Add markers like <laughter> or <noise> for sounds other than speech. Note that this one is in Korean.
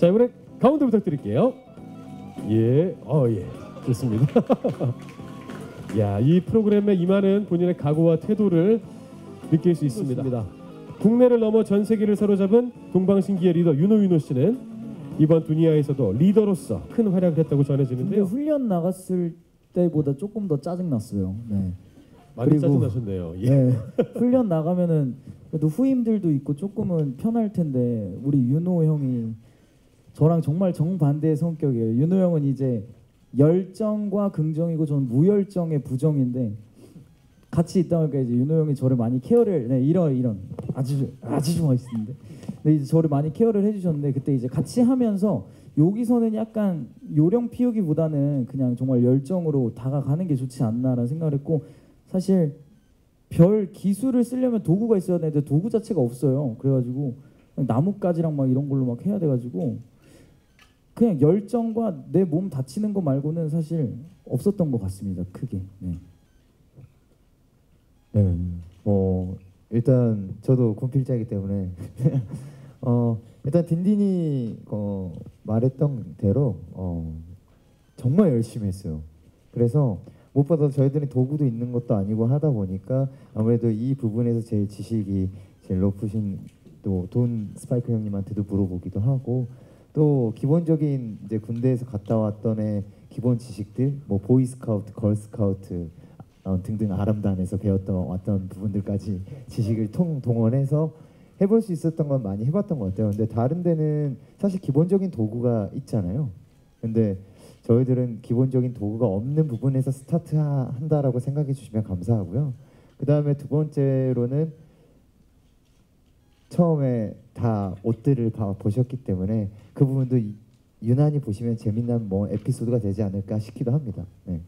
자 이번에 가운데 부탁드릴게요. 예, 어 예, 좋습니다. <laughs> 야, 이 프로그램에 임하는 본인의 각오와 태도를 느낄 수 있습니다. 국내를 넘어 전 세계를 사로잡은 동방신기의 리더 윤호윤호 씨는 이번 두니아에서도 리더로서 큰 활약을 했다고 근데 전해지는데요. 훈련 나갔을 때보다 조금 더 짜증 났어요. 네. 많이 그리고- 짜증나셨네요. 예. 네. <laughs> 훈련 나가면은 그래도 후임들도 있고 조금은 편할 텐데 우리 윤호 형이 저랑 정말 정반대의 성격이에요. 윤호 형은 이제 열정과 긍정이고 저는 무열정의 부정인데 같이 있다 보니까 이제 윤호 형이 저를 많이 케어를 네, 이런 이런 아주 아주 멋있는데 근데 이제 저를 많이 케어를 해주셨는데 그때 이제 같이 하면서 여기서는 약간 요령 피우기보다는 그냥 정말 열정으로 다가가는 게 좋지 않나라는 생각을 했고 사실 별 기술을 쓰려면 도구가 있어야 되는데 도구 자체가 없어요. 그래가지고 나뭇가지랑 막 이런 걸로 막 해야 돼가지고 그냥 열정과 내 몸 다치는 거 말고는 사실 없었던 것 같습니다. 크게. 네. 네. 어 일단 저도 군필자이기 때문에 <laughs> 어 일단 딘딘이 어 말했던 대로 어 정말 열심히 했어요. 그래서 무엇보다 저희들이 도구도 있는 것도 아니고 하다 보니까 아무래도 이 부분에서 제일 지식이 제일 높으신 또 돈 스파이크 형님한테도 물어보기도 하고 또 기본적인 이제 군대에서 갔다 왔던 애 기본 지식들 뭐 보이스카우트, 걸스카우트 어, 등등 아람단에서 배웠던 왔던 부분들까지 지식을 통 동원해서 해볼 수 있었던 건 많이 해봤던 것 같아요. 근데 다른 데는 사실 기본적인 도구가 있잖아요. 근데 저희들은 기본적인 도구가 없는 부분에서 스타트 한다라고 생각해 주시면 감사하고요. 그 다음에 두 번째로는 처음에 다 옷들을 봐- 보셨기 때문에 그 부분도 이- 유난히 보시면 재미난 뭐 에피소드가 되지 않을까 싶기도 합니다. 네.